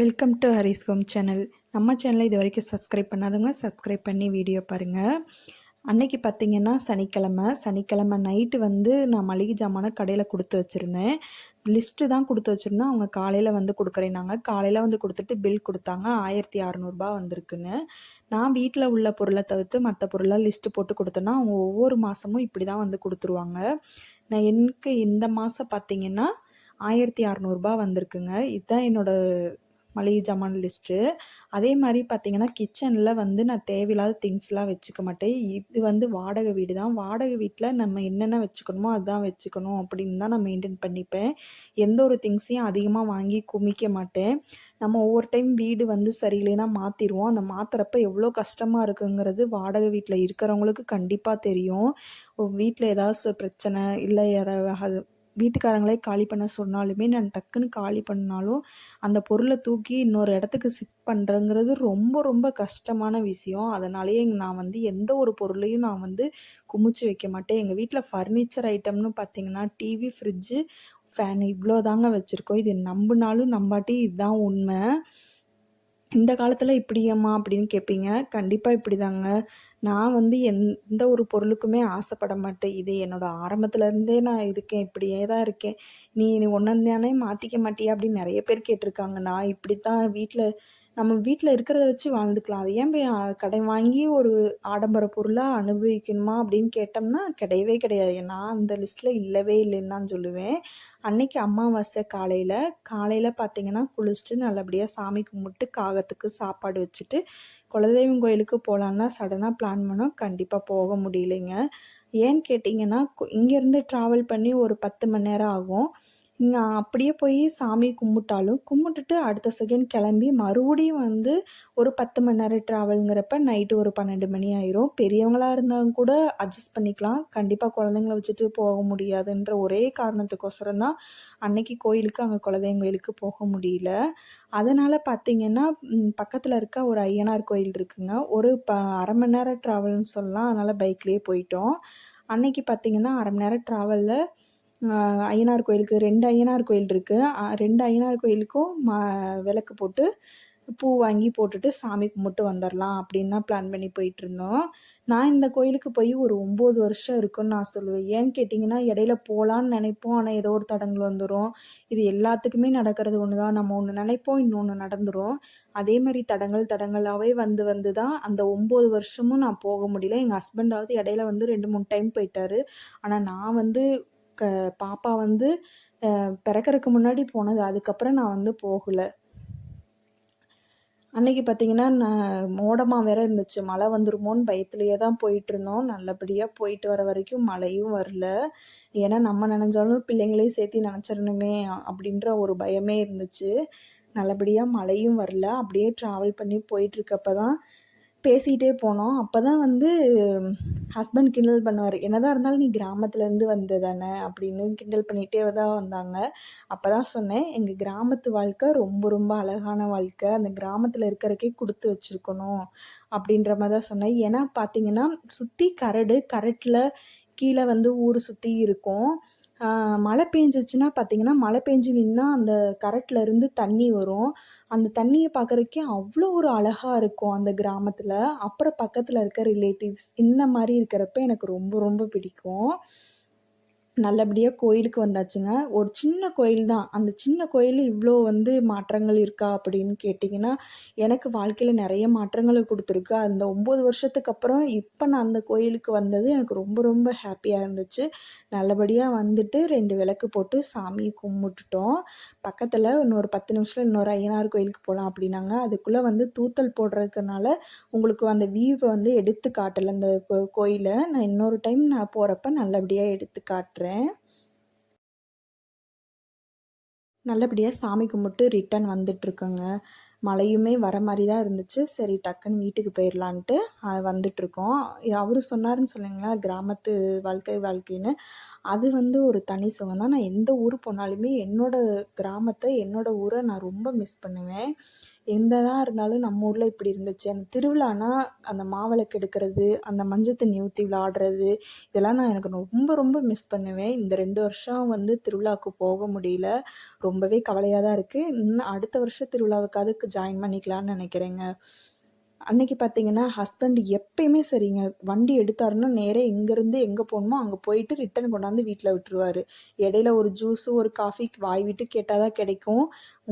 Welcome to Haris home channel நம்ம சேனலை இது வரைக்கும் சப்ஸ்கிரைப் பண்ணாதவங்க சப்ஸ்கிரைப் பண்ணி வீடியோ பாருங்கள் அன்னைக்கு பார்த்தீங்கன்னா சனிக்கிழமை. சனிக்கிழமை நைட்டு வந்து நான் மளிகை ஜாமானை கடையில் கொடுத்து வச்சுருந்தேன். லிஸ்ட்டு தான் கொடுத்து வச்சுருந்தேன் அவங்க காலையில் வந்து கொடுக்குறேன்னாங்க. காலையில் வந்து கொடுத்துட்டு பில் கொடுத்தாங்க. ஆயிரத்தி அறநூறுபா வந்திருக்குன்னு. நான் வீட்டில் உள்ள பொருளை தவிர்த்து மற்ற பொருளாக லிஸ்ட்டு போட்டு கொடுத்தேன்னா அவங்க ஒவ்வொரு மாதமும் இப்படி தான் வந்து கொடுத்துருவாங்க. நான் எனக்கு இந்த மாதம் பார்த்தீங்கன்னா ஆயிரத்தி அறநூறுபா வந்திருக்குங்க. இதுதான் என்னோடய மளிகை ஜாமான் லிஸ்ட்டு அதே மாதிரி பார்த்திங்கன்னா கிச்சனில் வந்து நான் தேவையில்லாத திங்ஸ்லாம் வச்சுக்க மாட்டேன். இது வந்து வாடகை வீடு தான். வாடகை வீட்டில் நம்ம என்னென்ன வச்சுக்கணுமோ அதுதான் வச்சுக்கணும் அப்படின்னு தான் நான் மெயின்டைன் பண்ணிப்பேன். எந்த ஒரு திங்ஸையும் அதிகமாக வாங்கி குமிக்க மாட்டேன். நம்ம ஒவ்வொரு டைம் வீடு வந்து சரியில்லைன்னா மாற்றிடுவோம் அந்த மாற்றுறப்ப எவ்வளோ கஷ்டமாக இருக்குங்கிறது வாடகை வீட்டில் இருக்கிறவங்களுக்கு கண்டிப்பாக தெரியும். வீட்டில் ஏதாவது பிரச்சனை இல்லை யாராவது வீட்டுக்காரங்களே காலி பண்ண சொன்னாலுமே நான் டக்குன்னு காலி பண்ணாலும் அந்த பொருளை தூக்கி இன்னொரு இடத்துக்கு ஷிஃப்ட் பண்ணுறங்கிறது ரொம்ப ரொம்ப கஷ்டமான விஷயம். அதனாலேயே நான் வந்து எந்த ஒரு பொருளையும் நான் வந்து குமிச்சு வைக்க மாட்டேன். எங்கள் வீட்டில் ஃபர்னிச்சர் ஐட்டம்னு பார்த்தீங்கன்னா டிவி ஃப்ரிட்ஜு ஃபேன் இவ்வளோ தாங்க வச்சுருக்கோம். இது நம்பினாலும் நம்பாட்டி இதுதான் உண்மை. இந்த காலத்தில் இப்படியம்மா அப்படின்னு கேட்பீங்க கண்டிப்பாக இப்படி தாங்க நான் வந்து எந்த ஒரு பொருளுக்குமே ஆசைப்பட மாட்டேன். இது என்னோடய ஆரம்பத்துலேருந்தே நான் இருக்கேன். இப்படியே தான் இருக்கேன். நீ நீ ஒன்றந்தானே மாற்றிக்க மாட்டியா? அப்படின்னு நிறைய பேர் கேட்டிருக்காங்க. நான் இப்படி தான் வீட்டில் நம்ம வீட்டில் இருக்கிறத வச்சு வாழ்ந்துக்கலாம். அது ஏன் போய் கடன் வாங்கி ஒரு ஆடம்பர பொருளாக அனுபவிக்கணுமா அப்படின்னு கேட்டோம்னா கிடையவே கிடையாது. நான் அந்த லிஸ்ட்டில் இல்லவே இல்லைன்னு தான் சொல்லுவேன். அன்னைக்கு அமாவாசை காலையில் காலையில் பார்த்தீங்கன்னா குளிச்சுட்டு நல்லபடியாக சாமி கும்பிட்டு காகத்துக்கு சாப்பாடு வச்சுட்டு குலதெய்வம் கோயிலுக்கு போகலான்னா சடனாக பிளான் பண்ணோம். கண்டிப்பாக போக முடியலைங்க. ஏன்னு கேட்டிங்கன்னா இங்கேருந்து ட்ராவல் பண்ணி ஒரு பத்து மணி நேரம் ஆகும். இங்கே அப்படியே போய் சாமி கும்பிட்டாலும் கும்பிட்டுட்டு அடுத்த செகண்ட் கிளம்பி மறுபடியும் வந்து ஒரு பத்து மணி நேரம் ட்ராவலுங்கிறப்ப நைட்டு ஒரு பன்னெண்டு மணி ஆயிரும். பெரியவங்களாக இருந்தாலும் கூட அட்ஜஸ்ட் பண்ணிக்கலாம். கண்டிப்பாக குழந்தைங்கள வச்சுட்டு போக முடியாதுன்ற ஒரே காரணத்துக்கோசரம் தான் அன்னைக்கு கோயிலுக்கு அங்கே குலதெய்வம் கோயிலுக்கு போக முடியல. அதனால் பார்த்திங்கன்னா பக்கத்தில் இருக்க ஒரு ஐயனார் கோயில் இருக்குங்க. ஒரு ப அரை மணி நேரம் ட்ராவல்னு சொல்லலாம். அதனால் பைக்லேயே போயிட்டோம். அன்னைக்கு பார்த்திங்கன்னா அரை மணி நேரம் ட்ராவலில் ஐயனார் கோயிலுக்கு ரெண்டு ஐயனார் கோயில் இருக்குது ரெண்டு ஐயனார் கோயிலுக்கும் ம விளக்கு போட்டு பூ வாங்கி போட்டுட்டு சாமி கும்பிட்டு வந்துடலாம் அப்படின்னு தான் பிளான் பண்ணி போயிட்டுருந்தோம் நான் இந்த கோயிலுக்கு போய் ஒரு ஒம்பது வருஷம் இருக்குன்னு நான் சொல்லுவேன். ஏன்னு கேட்டிங்கன்னா இடையில போகலான்னு நினைப்போம். ஆனால் ஏதோ ஒரு தடங்கள் வந்துடும் இது எல்லாத்துக்குமே நடக்கிறது ஒன்று தான் நம்ம ஒன்று நினைப்போம் இன்னொன்று நடந்துடும் அதே மாதிரி தடங்கள் தடங்களாகவே வந்து வந்து தான் அந்த ஒம்பது வருஷமும் நான் போக முடியல. எங்கள் ஹஸ்பண்டாவது இடையில வந்து ரெண்டு மூணு டைம் போயிட்டாரு. ஆனால் நான் வந்து க பாப்பா வந்து பிறக்கறக்கு முன்னாடி போனது. அதுக்கப்புறம் நான் வந்து போகலை. அன்னைக்கு பார்த்தீங்கன்னா நான் மோடமாக வேற இருந்துச்சு. மழை வந்துருமோன்னு பயத்துலேயே தான் போயிட்டுருந்தோம். நல்லபடியாக போயிட்டு வர வரைக்கும் மழையும் வரல. ஏன்னா நம்ம நினைஞ்சாலும் பிள்ளைங்களையும் சேர்த்து நினச்சிடணுமே அப்படின்ற ஒரு பயமே இருந்துச்சு. நல்லபடியாக மழையும் வரல. அப்படியே ட்ராவல் பண்ணி போயிட்டுருக்கப்ப தான் பேசிகிட்டே போனோம். அப்போ தான் வந்து ஹஸ்பண்ட் கிண்டல் பண்ணுவார். என்னதான் இருந்தாலும் நீ கிராமத்துலேருந்து வந்தது தானே அப்படின்னு கிண்டல் பண்ணிகிட்டே தான் வந்தாங்க. அப்போ தான் சொன்னேன் எங்கள் கிராமத்து வாழ்க்கை ரொம்ப ரொம்ப அழகான வாழ்க்கை. அந்த கிராமத்தில் இருக்கிறக்கே கொடுத்து வச்சுருக்கணும் அப்படின்ற மாதிரி தான் சொன்னேன். ஏன்னா பார்த்தீங்கன்னா சுற்றி கரடு கரட்டில் கீழே வந்து ஊர் சுற்றி இருக்கும். மழை பெஞ்சிச்சுன்னா பார்த்தீங்கன்னா மழை பெஞ்சு நின்னா அந்த கரட்டில் இருந்து தண்ணி வரும். அந்த தண்ணியை பார்க்குறக்கே அவ்வளோ ஒரு அழகாக இருக்கும் அந்த கிராமத்தில். அப்புறம் பக்கத்தில் இருக்க ரிலேட்டிவ்ஸ் இந்த மாதிரி இருக்கிறப்ப எனக்கு ரொம்ப ரொம்ப பிடிக்கும். நல்லபடியாக கோயிலுக்கு வந்தாச்சுங்க. ஒரு சின்ன கோயில் தான் அந்த சின்ன கோயில் இவ்வளோ வந்து மாற்றங்கள் இருக்கா அப்படின்னு கேட்டிங்கன்னா எனக்கு வாழ்க்கையில் நிறைய மாற்றங்களை கொடுத்துருக்கு. அந்த ஒம்பது வருஷத்துக்கு அப்புறம் இப்போ நான் அந்த கோயிலுக்கு வந்தது எனக்கு ரொம்ப ரொம்ப ஹாப்பியாக இருந்துச்சு. நல்லபடியாக வந்துட்டு ரெண்டு விளக்கு போட்டு சாமியை கும்பிட்டுட்டோம். பக்கத்தில் இன்னொரு பத்து நிமிஷத்தில் இன்னொரு ஐயனார் கோயிலுக்கு போகலாம் அப்படின்னாங்க. அதுக்குள்ளே வந்து தூத்தல் போடுறதுனால உங்களுக்கு அந்த வியூவை வந்து எடுத்து காட்டலை. அந்த கோயிலை நான் இன்னொரு டைம் நான் போகிறப்ப நல்லபடியாக எடுத்து காட்டுறேன். பண்ணுறேன் நல்லபடியாக சாமி கும்பிட்டு ரிட்டன் வந்துட்டுருக்கோங்க மழையுமே வர மாதிரி தான் இருந்துச்சு. சரி டக்குன்னு வீட்டுக்கு போயிடலான்ட்டு வந்துட்ருக்கோம். அவர் சொன்னாருன்னு சொன்னீங்களா கிராமத்து வாழ்க்கை வாழ்க்கைன்னு. அது வந்து ஒரு தனி சுகம் தான். நான் எந்த ஊர் போனாலுமே என்னோடய கிராமத்தை என்னோடய ஊரை நான் ரொம்ப மிஸ் பண்ணுவேன். எந்ததாக இருந்தாலும் நம்ம ஊரில் இப்படி இருந்துச்சு. அந்த திருவிழானா அந்த மாவிளக்கு எடுக்கிறது அந்த மஞ்சள் தண்ணி ஊற்றி விளாடுறது இதெல்லாம் நான் எனக்கு ரொம்ப ரொம்ப மிஸ் பண்ணுவேன். இந்த ரெண்டு வருஷம் வந்து திருவிழாவுக்கு போக முடியல. ரொம்பவே கவலையாக தான் இருக்குது இன்னும் அடுத்த வருஷம் திருவிழாவுக்காவது ஜாயின் பண்ணிக்கலான்னு நினைக்கிறேங்க. அன்னைக்கு பார்த்தீங்கன்னா ஹஸ்பண்ட் எப்பயுமே சரிங்க. வண்டி எடுத்தாருன்னா நேராக எங்கேருந்து எங்கே போகணுமோ அங்கே போயிட்டு ரிட்டன் கொண்டாந்து வீட்டில் விட்டுருவாரு. இடையில ஒரு ஜூஸு ஒரு காஃபி வாய் விட்டு கேட்டால் தான் கிடைக்கும்.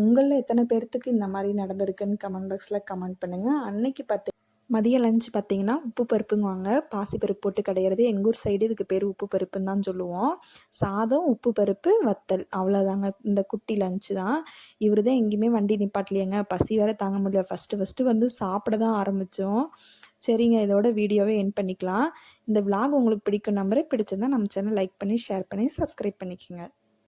உங்களில் எத்தனை பேர்த்துக்கு இந்த மாதிரி நடந்திருக்குன்னு கமெண்ட் பாக்ஸில் கமெண்ட் பண்ணுங்கள் அன்னைக்கு பார்த்து மதிய லஞ்ச் பார்த்தீங்கன்னா உப்பு பருப்புங்குவாங்க. பாசிப்பருப்பு போட்டு கிடையாது எங்கள் ஊர் சைடு இதுக்கு பேர் உப்பு பருப்புன்னு தான் சொல்லுவோம். சாதம் உப்பு பருப்பு வத்தல். அவ்வளோதாங்க இந்த குட்டி லஞ்சு தான். இவர் தான் எங்கேயுமே வண்டி நிப்பாட்டலையேங்க. பசி வேறு தாங்க முடியல. ஃபஸ்ட்டு ஃபஸ்ட்டு வந்து சாப்பிட தான் ஆரம்பித்தோம் சரிங்க. இதோட வீடியோவை என் பண்ணிக்கலாம். இந்த விலாக் உங்களுக்கு பிடிக்கும் நம்பரே பிடிச்சிருந்தா நம்ம சேனல் லைக் பண்ணி ஷேர் பண்ணி சப்ஸ்கிரைப் பண்ணிக்கோங்க.